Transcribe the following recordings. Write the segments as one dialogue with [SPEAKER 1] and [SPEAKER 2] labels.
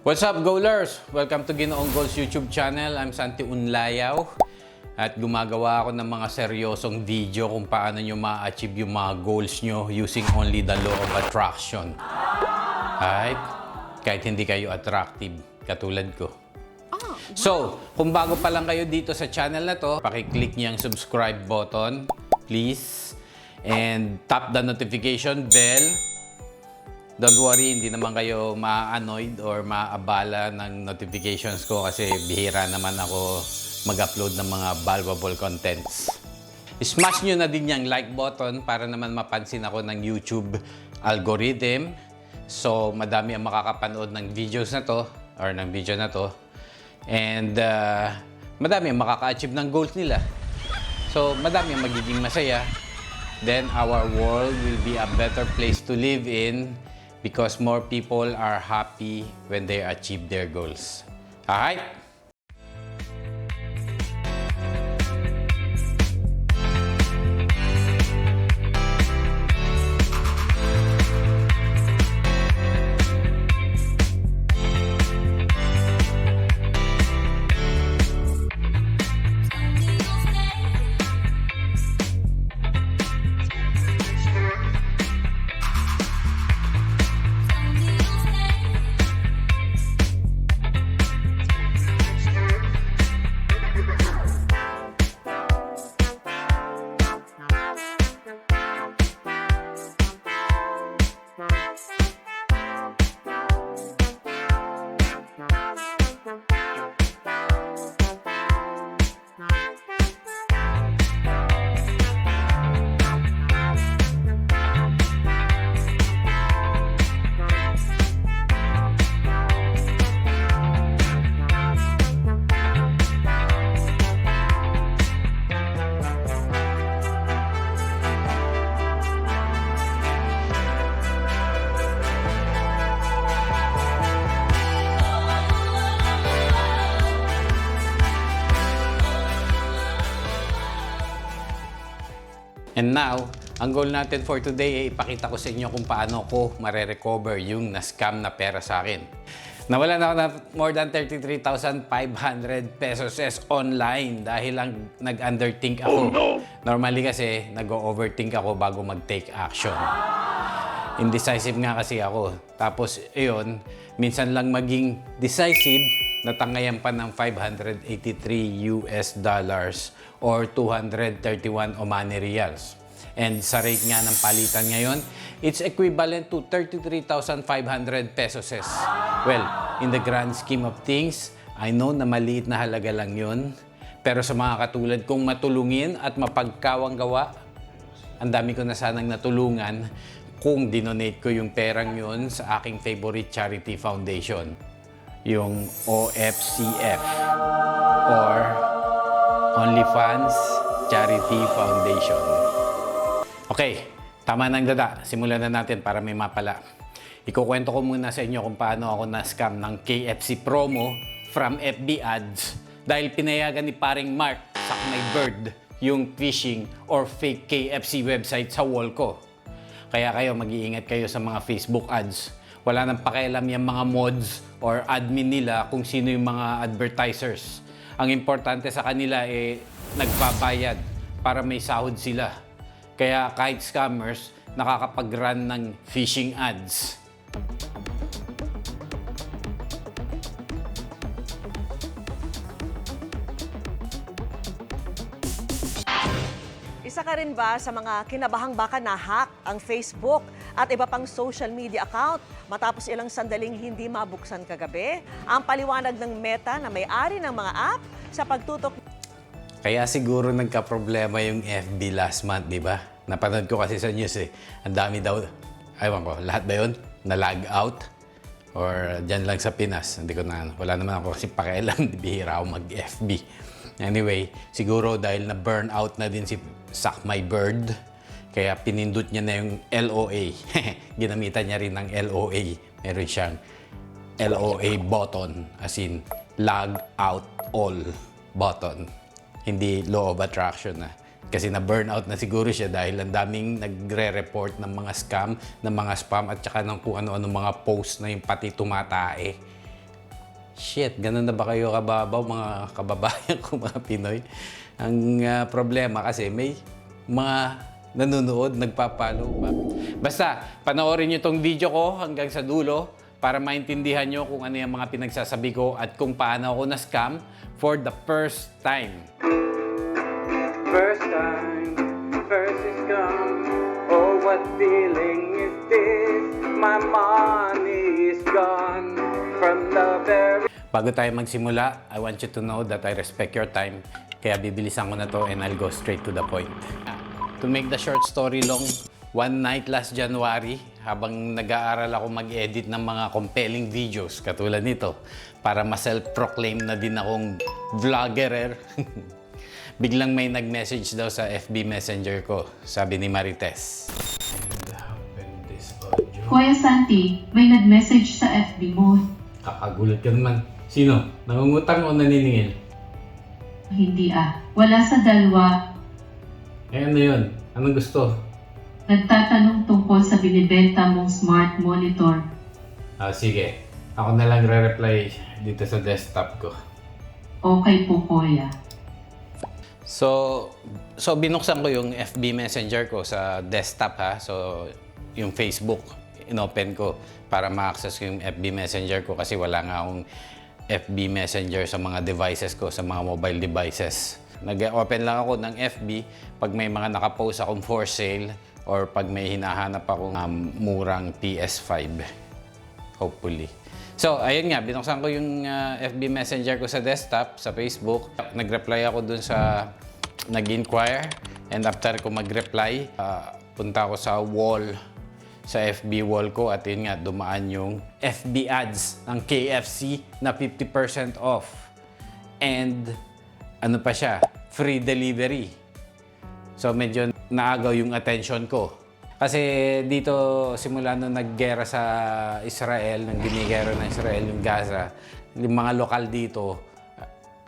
[SPEAKER 1] What's up, Goalers? Welcome to Ginoong Goals YouTube channel. I'm Santi Unlayaw. At gumagawa ako ng mga seryosong video kung paano nyo ma-achieve yung mga goals nyo using only the law of attraction. Right? Kahit hindi kayo attractive, katulad ko. So, kung bago pa lang kayo dito sa channel na to, pakiclick niyo ang subscribe button, please. And tap the notification bell Don't worry, hindi naman kayo ma-annoyed or maabala ng notifications ko kasi bihira naman ako mag-upload ng mga valuable contents. Smash nyo na din yung like button para naman mapansin ako ng YouTube algorithm. So, madami ang makakapanood ng videos na to or ng video na to. And uh, madami ang makaka-achieve ng goals nila. So, madami ang magiging masaya. Then our world will be a better place to live in because more people are happy when they achieve their goals. Alright? And now, ang goal natin for today ay ipakita ko sa inyo kung paano ko mare-recover yung na-scam na pera sa akin. Nawala na ako ng more than 33,500 pesos es online dahil lang nag-underthink ako. Normally kasi, nag-overthink ako bago mag-take action. Indecisive nga kasi ako. Tapos, yun, minsan lang maging decisive, natangayan pa ng 583 US dollars or 231 Omani Reals. And sa rate nga ng palitan ngayon, it's equivalent to 33,500 pesos. Well, in the grand scheme of things, I know na maliit na halaga lang yun. Pero sa mga katulad kong matulungin at mapagkawang gawa, ang dami ko na sanang natulungan kung dinonate ko yung perang yun sa aking favorite charity foundation, yung OFCF or OnlyFans Charity Foundation. Okay, tama ng dada. Simulan na natin para may mapala. Ikukwento ko muna sa inyo kung paano ako na-scam ng KFC promo from FB ads dahil pinayagan ni paring Mark Suck My Bird yung phishing or fake KFC website sa wall ko. Kaya kayo, mag-iingat kayo sa mga Facebook ads. Wala nang pakialam yung mga mods or admin nila kung sino yung mga advertisers. Ang importante sa kanila eh, nagbabayad para may sahod sila. Kaya kahit scammers, nakakapag-run ng phishing ads.
[SPEAKER 2] Rin ba sa mga kinabahang baka na-hack ang Facebook at iba pang social media account matapos ilang sandaling hindi mabuksan kagabi? Ang paliwanag ng Meta na may-ari ng mga app sa pagtutok
[SPEAKER 1] Kaya siguro nagka-problema yung FB last month, di ba? Napanood ko kasi sa news eh. Ang dami daw, aywan ko, lahat ba yun? Na-lag out? Or dyan lang sa Pinas? Hindi ko na, wala naman ako kasi pakialam, bihira ako mag-FB. Anyway, siguro dahil na burn out na din si Suck My Bird, kaya pinindot niya na yung LOA. Ginamitan niya rin ng LOA. Meron siyang LOA button, as in log out all button. Hindi law of attraction na. Kasi na-burnout na siguro siya dahil ang daming nagre-report ng mga scam, ng mga spam at saka ng kung ano-ano mga post na yung pati tumatae. Shit, ganun na ba kayo kababaw mga kababayan ko mga Pinoy? Ang ah, problema kasi may mga nanonood, nagpapalo. Basta, panoorin nyo tong video ko hanggang sa dulo para maintindihan nyo kung ano yung mga pinagsasabi ko at kung paano ako na-scam for the first time. First time, first is come. Oh, what feeling is this? My money is gone from the very... Bago tayo magsimula, I want you to know that I respect your time. Kaya bibilisan ko na to and I'll go straight to the point. To make the short story long, one night last January, habang nag-aaral ako mag-edit ng mga compelling videos katulad nito, para ma-self-proclaim na din akong vloggerer, biglang may nag-message daw sa FB Messenger ko, sabi ni Marites.
[SPEAKER 3] Kuya Santi, may nag-message sa FB mo.
[SPEAKER 1] Kakagulat ka naman. Sino? Nangungutang o naniningil?
[SPEAKER 3] Hindi ah. Wala sa dalwa.
[SPEAKER 1] Eh ano yun? Anong gusto?
[SPEAKER 3] Nagtatanong tungkol sa binibenta mong smart monitor.
[SPEAKER 1] Ah, sige. Ako na lang re-reply dito sa desktop ko.
[SPEAKER 3] Okay po, Kuya.
[SPEAKER 1] So, so binuksan ko yung FB Messenger ko sa desktop ha. So, yung Facebook, inopen ko para ma-access ko yung FB Messenger ko kasi wala nga akong FB Messenger sa mga devices ko, sa mga mobile devices. Nag-open lang ako ng FB pag may mga nakapost akong for sale or pag may hinahanap akong um, murang PS5 hopefully. So, ayun nga, binuksan ko yung uh, FB Messenger ko sa desktop, sa Facebook. Nag-reply ako dun sa nag-inquire. And after ko mag-reply, uh, punta ako sa wall, sa FB wall ko. At yun nga, dumaan yung FB ads ng KFC na 50% off. And ano pa siya, free delivery. So medyo naagaw yung attention ko. Kasi dito simula nung naggera sa Israel, nang ginigera ng Israel yung Gaza, yung mga lokal dito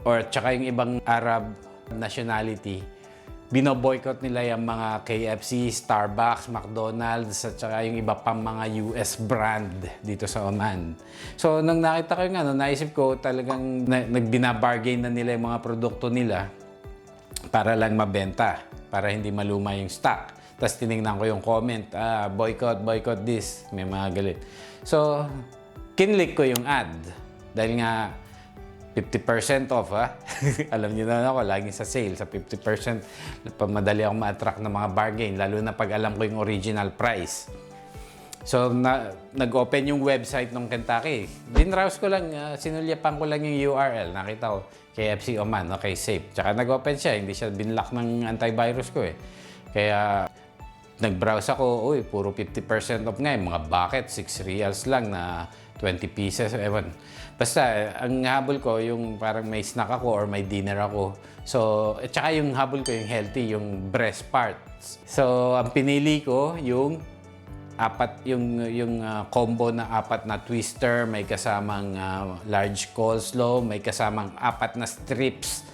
[SPEAKER 1] or tsaka yung ibang Arab nationality, binoboycott nila yung mga KFC, Starbucks, McDonald's at tsaka yung iba pang mga US brand dito sa Oman. So nung nakita ko yung ano, naisip ko talagang na, nagbinabargain na nila yung mga produkto nila para lang mabenta, para hindi maluma yung stock. Tapos tinignan ko yung comment, ah, boycott, boycott this. May mga galit. So, kinlik ko yung ad. Dahil nga, 50% off, ha? Alam niyo na ako, lagi sa sale, sa 50%. Pamadali ako ma-attract ng mga bargain, lalo na pag alam ko yung original price. So, na, nag-open yung website ng Kentucky. Dinrowse ko lang, uh, sinulyapan ko lang yung URL. Nakita ko, KFC Oman, okay, safe. Tsaka nag-open siya, hindi siya binlock ng antivirus ko eh. Kaya, nag-browse ako, uy, puro 50% off nga, eh. mga bucket, 6 reals lang na 20 pieces, ewan. Basta, ang habol ko, yung parang may snack ako or may dinner ako. So, at saka yung habol ko, yung healthy, yung breast parts. So, ang pinili ko, yung apat yung yung ah, combo na apat na twister, may kasamang ah, large coleslaw, may kasamang apat na strips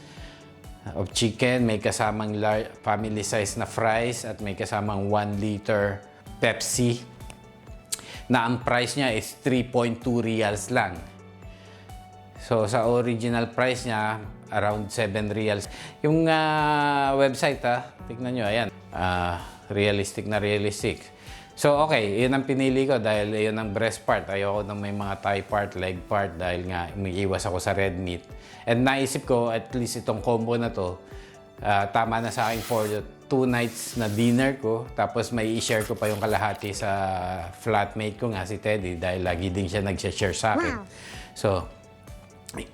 [SPEAKER 1] of chicken, may kasamang lar- family size na fries at may kasamang 1 liter Pepsi na ang price niya is 3.2 reals lang. So sa original price niya around 7 reals. Yung ah, website ha, tignan nyo, ayan. Ah, realistic na realistic. So okay, yun ang pinili ko dahil yun ang breast part. Ayoko na may mga thigh part, leg part dahil nga umiiwas ako sa red meat. And naisip ko at least itong combo na to, ah, tama na sa akin for the two nights na dinner ko. Tapos may i-share ko pa yung kalahati sa flatmate ko nga si Teddy dahil lagi din siya nag-share sa akin. So,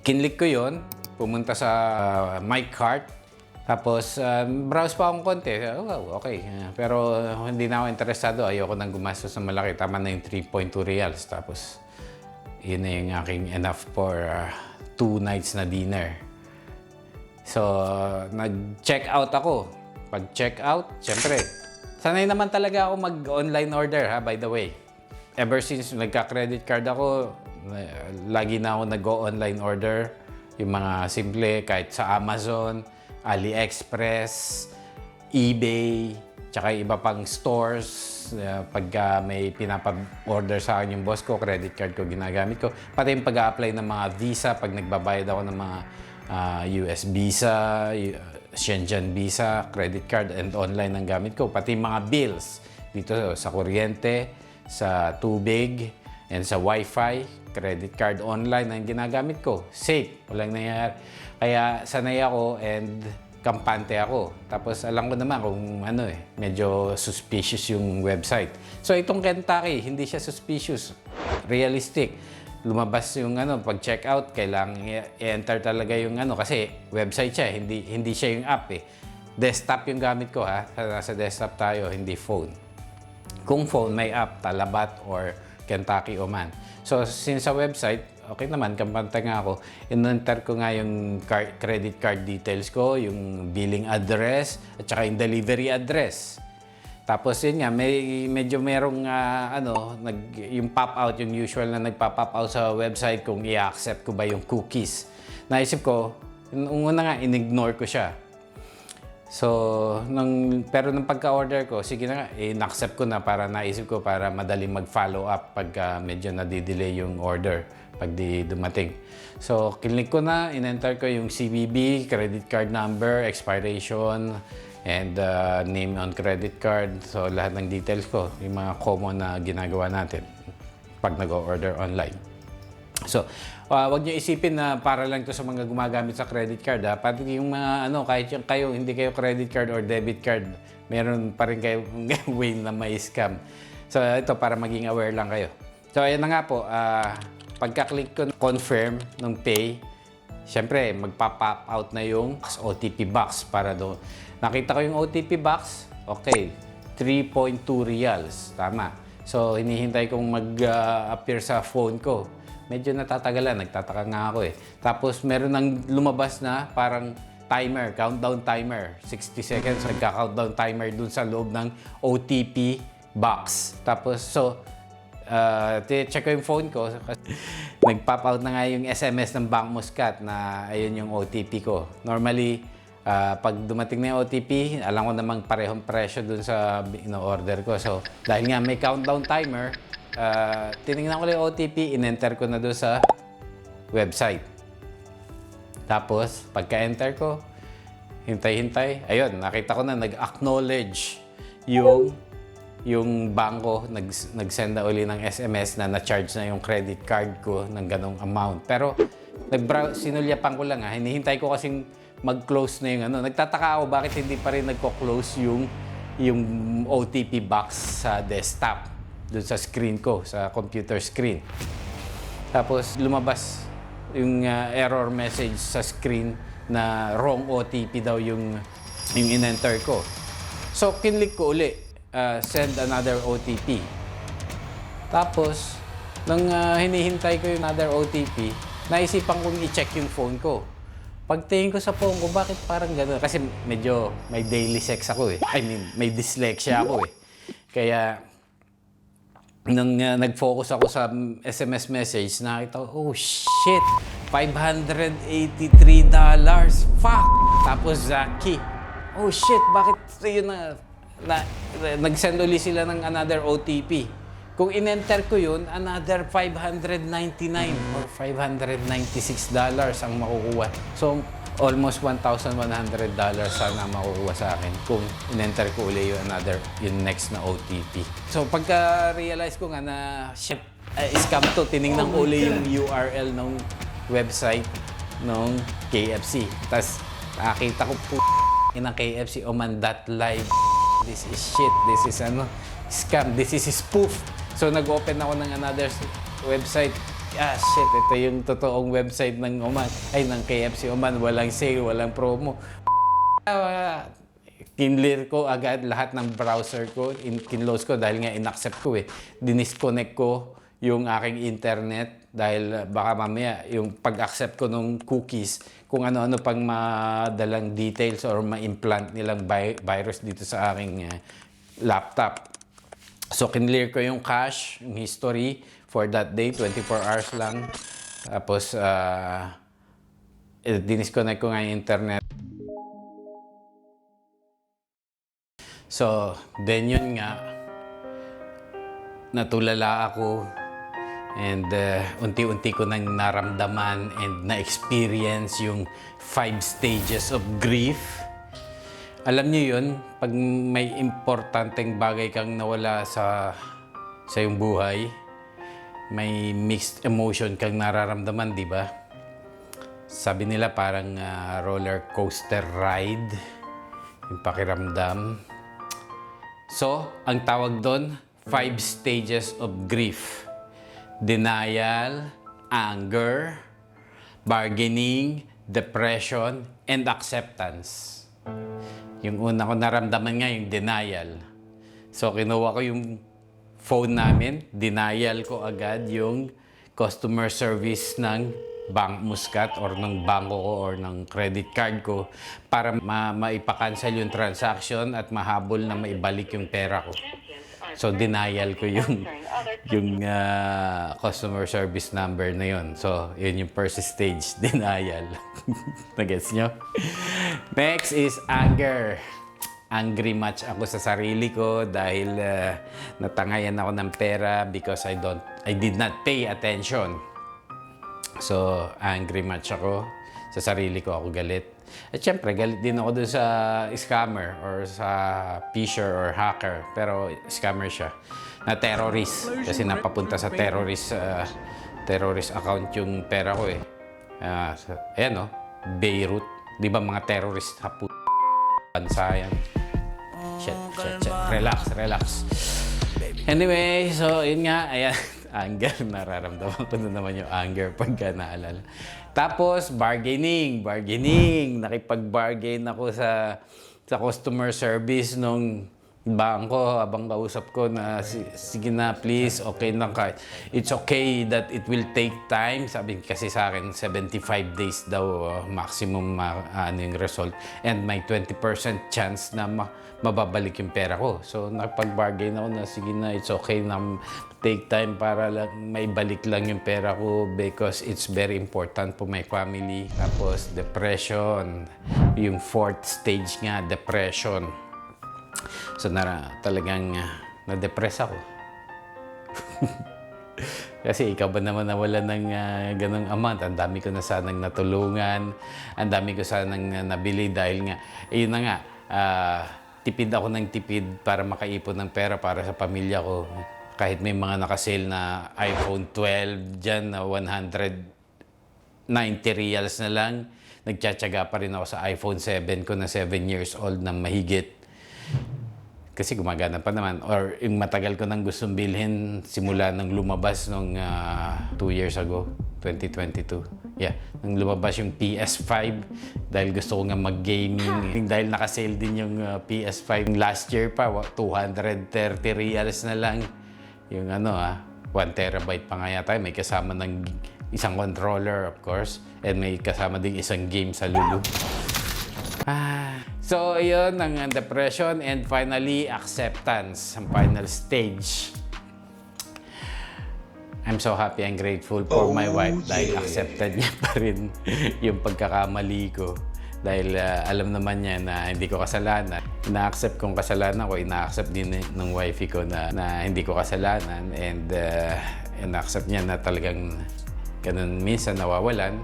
[SPEAKER 1] kinlik ko yon pumunta sa uh, my cart, tapos um, browse pa akong konti. Oh, okay. Uh, pero uh, hindi na ako interesado. Ayoko nang gumastos ng malaki. Tama na yung 3.2 reals. Tapos, yun na yung aking enough for uh, two nights na dinner. So, nag-check out ako. Pag-check out, syempre, sanay naman talaga ako mag-online order ha, by the way. Ever since nagka-credit card ako, lagi na ako nag-online order. Yung mga simple, kahit sa Amazon, AliExpress, eBay, tsaka iba pang stores, uh, pagka may pinapa-order sa akin yung boss ko, credit card ko ginagamit ko. Pati yung pag-apply ng mga visa, pag nagbabayad ako ng mga ah, US visa, Shenzhen visa, credit card, and online ang gamit ko. Pati mga bills dito sa kuryente, sa tubig, and sa wifi, credit card online ang ginagamit ko. Safe, walang nangyayari. Kaya sanay ako and kampante ako. Tapos alam ko naman kung ano eh, medyo suspicious yung website. So itong Kentucky, hindi siya suspicious. Realistic. Lumabas yung ano, pag check out, kailangan i-enter talaga yung ano kasi website siya, hindi hindi siya yung app eh. Desktop yung gamit ko ha. Nasa desktop tayo, hindi phone. Kung phone, may app, Talabat or Kentucky Oman. So, since sa website, okay naman, kampante nga ako, in-enter ko nga yung car- credit card details ko, yung billing address, at saka yung delivery address. Tapos yun nga, may, medyo merong ah, ano, nag, yung pop-out, yung usual na nagpa-pop out sa website kung i-accept ko ba yung cookies. Naisip ko, yung una nga, in-ignore ko siya. So, nung, pero nung pagka-order ko, sige na nga, in-accept ko na para naisip ko para madaling mag-follow up pagka medyo nadidelay yung order pag di dumating. So, click ko na, in-enter ko yung CVV, credit card number, expiration, and uh, name on credit card. So, lahat ng details ko, yung mga common na ginagawa natin pag nag-order online. So, uh, wag niyo isipin na para lang to sa mga gumagamit sa credit card. Ha? Pati yung mga ano, kahit yung kayo, hindi kayo credit card or debit card, meron pa rin kayo way na may scam. So, ito para maging aware lang kayo. So, ayan na nga po. Uh, pagka-click ko confirm ng pay, Siyempre, magpa-pop out na yung OTP box para doon. Nakita ko yung OTP box, okay, 3.2 reals. Tama. So, hinihintay kong mag-appear sa phone ko. Medyo natatagalan, nagtataka nga ako eh. Tapos, meron nang lumabas na parang timer, countdown timer. 60 seconds, nagka-countdown timer dun sa loob ng OTP box. Tapos, so, uh, check ko yung phone ko. Nag-pop out na nga yung SMS ng Bank Muscat na ayun yung OTP ko. Normally, ah, pag dumating na yung OTP, alam ko namang parehong presyo dun sa ino-order ko. So, dahil nga may countdown timer, ah, tinignan ko yung OTP, in-enter ko na doon sa website. Tapos, pagka-enter ko, hintay-hintay, ayun, nakita ko na nag-acknowledge yung yung bangko nag, nag-send na uli ng SMS na na-charge na yung credit card ko ng ganong amount. Pero nag sinulyapan ko lang ha, hinihintay ko kasing mag-close na yung ano. Nagtataka ako bakit hindi pa rin nagko-close yung yung OTP box sa desktop doon sa screen ko, sa computer screen. Tapos lumabas yung uh, error message sa screen na wrong OTP daw yung yung in-enter ko. So kinlik ko uli, uh, send another OTP. Tapos nang uh, hinihintay ko yung another OTP, naisipan kong i-check yung phone ko. Pagtingin ko sa phone ko, bakit parang gano'n? Kasi medyo may daily sex ako eh. I mean, may dyslexia ako eh. Kaya nung uh, nag-focus ako sa SMS message, nakita ko, oh shit, $583. Fuck! Tapos Zaki, oh shit, bakit yun na, na, nag-send uli sila ng another OTP. Kung in-enter ko yun, another 599 or 596 dollars ang makukuha. So, almost $1,100 sana makukuha sa akin kung in-enter ko uli yung another, yung next na OTP. So, pagka-realize ko nga na, shit, uh, scam to, tinignan ko uli yung URL ng website ng KFC. Tapos, nakita ko po ng KFC oman.live. This is shit. This is ano, scam. This is spoof. So, nag-open ako ng another website. Ah, shit. Ito yung totoong website ng Oman. Ay, ng KFC Oman. Walang sale, walang promo. Ah, kinlear ko agad lahat ng browser ko, in, kinlose ko dahil nga inaccept ko eh. Dinisconnect ko yung aking internet dahil uh, baka mamaya yung pag-accept ko ng cookies kung ano-ano pang madalang details or ma-implant nilang vi- virus dito sa aking uh, laptop. So, kinlear ko yung cache, yung history for that day, 24 hours lang. Tapos, uh, dinisconnect ko nga yung internet. So, then yun nga, natulala ako and uh, unti-unti ko nang naramdaman and na-experience yung five stages of grief. Alam niyo yun, pag may importanteng bagay kang nawala sa sa iyong buhay, may mixed emotion kang nararamdaman, di ba? Sabi nila parang ah, roller coaster ride, yung pakiramdam. So, ang tawag doon, five stages of grief. Denial, anger, bargaining, depression, and acceptance. Yung una ko naramdaman nga, yung denial. So, kinuha ko yung phone namin, denial ko agad yung customer service ng Bank Muscat or ng bangko ko or ng credit card ko para ma maipakancel yung transaction at mahabol na maibalik yung pera ko. So denial ko yung yung ah, customer service number na yun. So yun yung first stage, denial. Nagets nyo? Next is anger. Angry much ako sa sarili ko dahil ah, natangayan ako ng pera because I don't I did not pay attention. So, angry much ako. Sa sarili ko ako galit. At syempre, galit din ako dun sa scammer or sa fisher or hacker. Pero scammer siya. Na terrorist. Kasi napapunta sa terrorist uh, terrorist account yung pera ko eh. Sa- ayan oh, Beirut. Di ba mga terrorist hapu bansa yan. Shit, shit, shit. Relax, relax. Anyway, so yun nga, ayan, anger, nararamdaman ko na naman yung anger pagka naalala. Tapos, bargaining, bargaining. Nakipag-bargain ako sa sa customer service nung bangko habang kausap ko na "Si- sige na please okay na ka. It's okay that it will take time. Sabi kasi sa akin 75 days daw uh, maximum ma- ano yung result. And may 20% chance na ma- mababalik yung pera ko. So nakipag-bargain ako na sige na it's okay na take time para lang, may balik lang yung pera ko because it's very important for my family. Tapos depression. Yung fourth stage nga depression So na talagang ah, na-depress ako. Kasi ikaw ba naman nawala ng ah, ganong amount? Ang dami ko na sanang natulungan. Ang dami ko sanang ah, nabili dahil nga, ayun na nga, ah, tipid ako ng tipid para makaipon ng pera para sa pamilya ko. Kahit may mga nakasale na iPhone 12 dyan na 190 reals na lang, nagtsatsaga pa rin ako sa iPhone 7 ko na 7 years old na mahigit. Kasi gumagana pa naman. Or yung matagal ko nang gustong bilhin simula nang lumabas nung 2 years ago, 2022. Yeah, nang lumabas yung PS5 dahil gusto ko nga mag-gaming. dahil nakasale din yung ah, PS5 last year pa, wa- 230 reals na lang. Yung ano ah, 1 terabyte pa nga yata. May kasama ng isang controller of course. And may kasama ding isang game sa Lulu. Ah, so, yun ang uh, depression and finally, acceptance, ang final stage. I'm so happy and grateful for my wife dahil accepted niya pa rin yung pagkakamali ko. Dahil ah, alam naman niya na hindi ko kasalanan. Ina-accept kong kasalanan ko, ina-accept din ng wifey ko na, na hindi ko kasalanan. And uh, ina-accept niya na talagang ganun minsan nawawalan.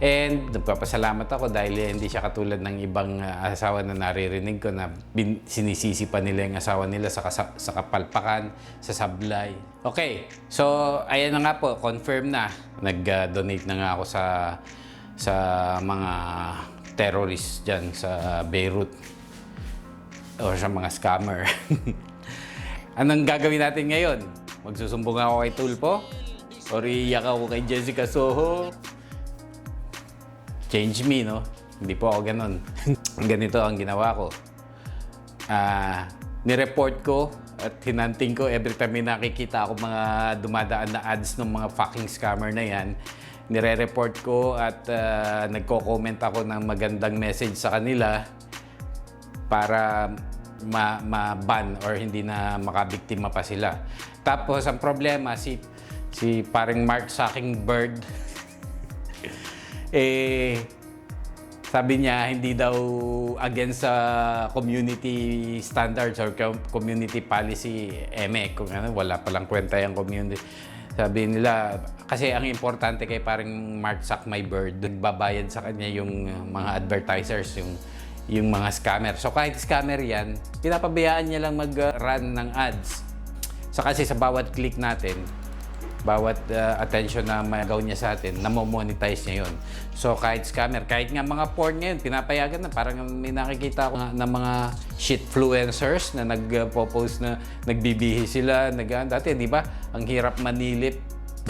[SPEAKER 1] And nagpapasalamat ako dahil hindi siya katulad ng ibang uh, asawa na naririnig ko na bin, sinisisi pa nila yung asawa nila sa, kasa- sa kapalpakan, sa sablay. Okay, so ayan na nga po, confirm na. Nag-donate na nga ako sa sa mga terrorists dyan sa Beirut or sa mga scammer. Anong gagawin natin ngayon? Magsusumbong ako kay Tulpo? Or iiyak ako kay Jessica Soho? Change me, no? Hindi po ako ganun. Ganito ang ginawa ko. Ah, nireport ko at hinanting ko every time may nakikita ako mga dumadaan na ads ng mga fucking scammer na yan. Nire-report ko at ah, nagko-comment ako ng magandang message sa kanila para ma- ma-ban or hindi na makabiktima pa sila. Tapos ang problema si si paring Mark Sucking Bird eh sabi niya hindi daw against sa community standards or com- community policy eme kung ano wala palang kwenta yung community. Sabi nila kasi ang importante kay paring Mark Zuckerberg nagbabayad sa kanya yung mga advertisers yung yung mga scammer. So kahit scammer yan pinapabayaan niya lang mag-run ng ads. So kasi sa bawat click natin bawat uh, attention na magaw niya sa atin, namo-monetize niya yun. So kahit scammer, kahit nga mga porn ngayon, pinapayagan na. Parang may nakikita ko nga na mga shitfluencers na nag-post na nagbibihi sila. Nag, dati, di ba, ang hirap manilip.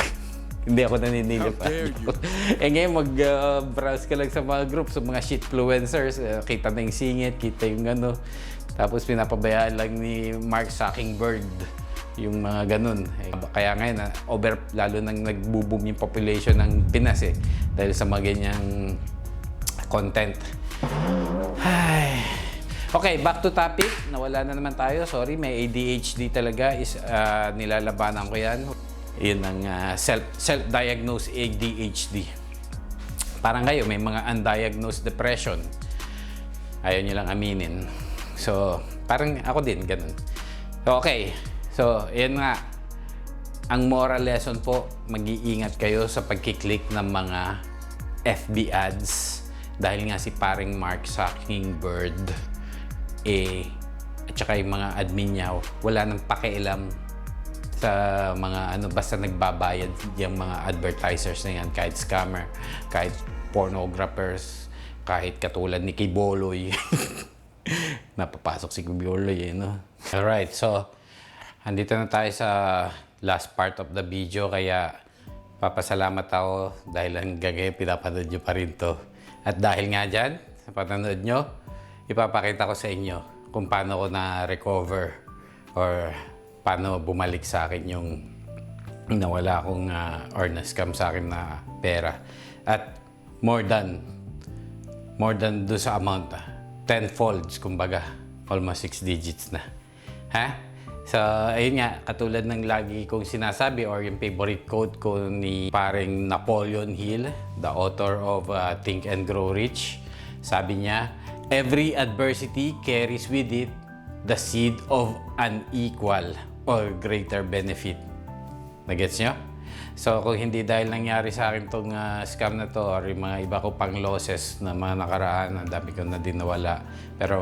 [SPEAKER 1] Hindi ako naninilip. eh ngayon, mag-browse ka lang sa mga groups, sa mga shitfluencers. Uh, kita na yung singit, kita yung ano. Tapos pinapabayaan lang ni Mark Zuckerberg yung mga ganun. Eh, Kaya ngayon, na over, lalo nang nagbo-boom yung population ng Pinas eh. Dahil sa mga ganyang content. Ay. Okay, back to topic. Nawala na naman tayo. Sorry, may ADHD talaga. Is, ah, nilalabanan ko yan. Yun ang ah, self, self-diagnosed ADHD. Parang kayo, may mga undiagnosed depression. Ayaw nyo lang aminin. So, parang ako din, ganun. Okay. So, yan nga. Ang moral lesson po, mag-iingat kayo sa pagkiklik ng mga FB ads. Dahil nga si paring Mark Zuckerberg, eh, at saka yung mga admin niya, wala nang pakialam sa mga ano basta nagbabayad yung mga advertisers na yan kahit scammer kahit pornographers kahit katulad ni Kiboloy napapasok si Kiboloy eh, no? alright so andito na tayo sa last part of the video kaya papasalamat ako dahil hanggang ngayon pinapanood nyo pa rin to at dahil nga dyan sa panonood nyo ipapakita ko sa inyo kung paano ko na-recover or paano bumalik sa akin yung nawala akong ah, or na-scam sa akin na pera. At more than more than do sa amount, ah, 10 folds, kumbaga. Almost 6 digits na. Ha? So, ayun nga, katulad ng lagi kong sinasabi or yung favorite quote ko ni paring Napoleon Hill, the author of ah, Think and Grow Rich. Sabi niya, every adversity carries with it the seed of unequal or greater benefit. Nagets nyo? So, kung hindi dahil nangyari sa akin tong ah, scam na to or yung mga iba ko pang losses na mga nakaraan, ang dami ko na din nawala. Pero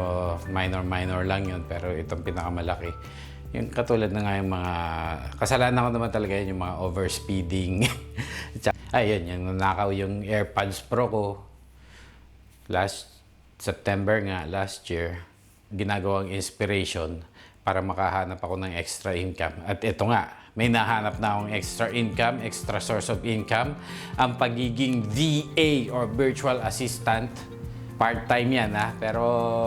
[SPEAKER 1] minor-minor lang yun. Pero itong pinakamalaki. Yung katulad na nga yung mga... Kasalanan ko naman talaga yun, yung mga overspeeding. Ayun, yung nanakaw yung AirPods Pro ko last September nga, last year, ginagawang inspiration para makahanap ako ng extra income. At ito nga, may nahanap na akong extra income, extra source of income. Ang pagiging VA or virtual assistant, part-time yan ha. Pero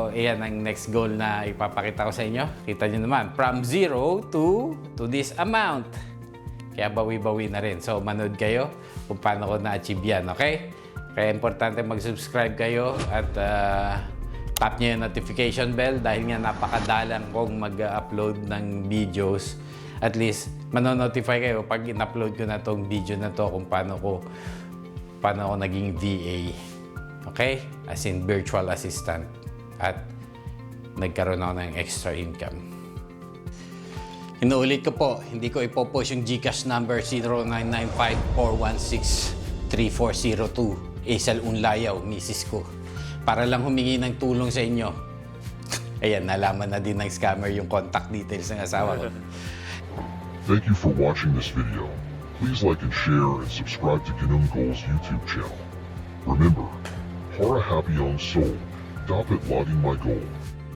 [SPEAKER 1] iyan ang next goal na ipapakita ko sa inyo. Kita nyo naman, from zero to, to this amount. Kaya bawi-bawi na rin. So, manood kayo kung paano ko na-achieve yan, okay? Kaya importante mag-subscribe kayo at ah, tap nyo yung notification bell dahil nga napakadalang kong mag-upload ng videos. At least, manonotify kayo pag in-upload ko na tong video na to kung paano ko paano ako naging VA. Okay? As in virtual assistant. At nagkaroon ako ng extra income. Inuulit ko po, hindi ko ipopost yung Gcash number 0995-416-3402. Isal Unlayaw, misis ko. Para lang humingi ng tulong sa inyo. Ayan, nalaman na din ng scammer yung contact details ng asawa ko.
[SPEAKER 4] Thank you for watching this video. Please like and share and subscribe to Ganun Goals YouTube channel. Remember, para happy ang soul, dapat laging may goal.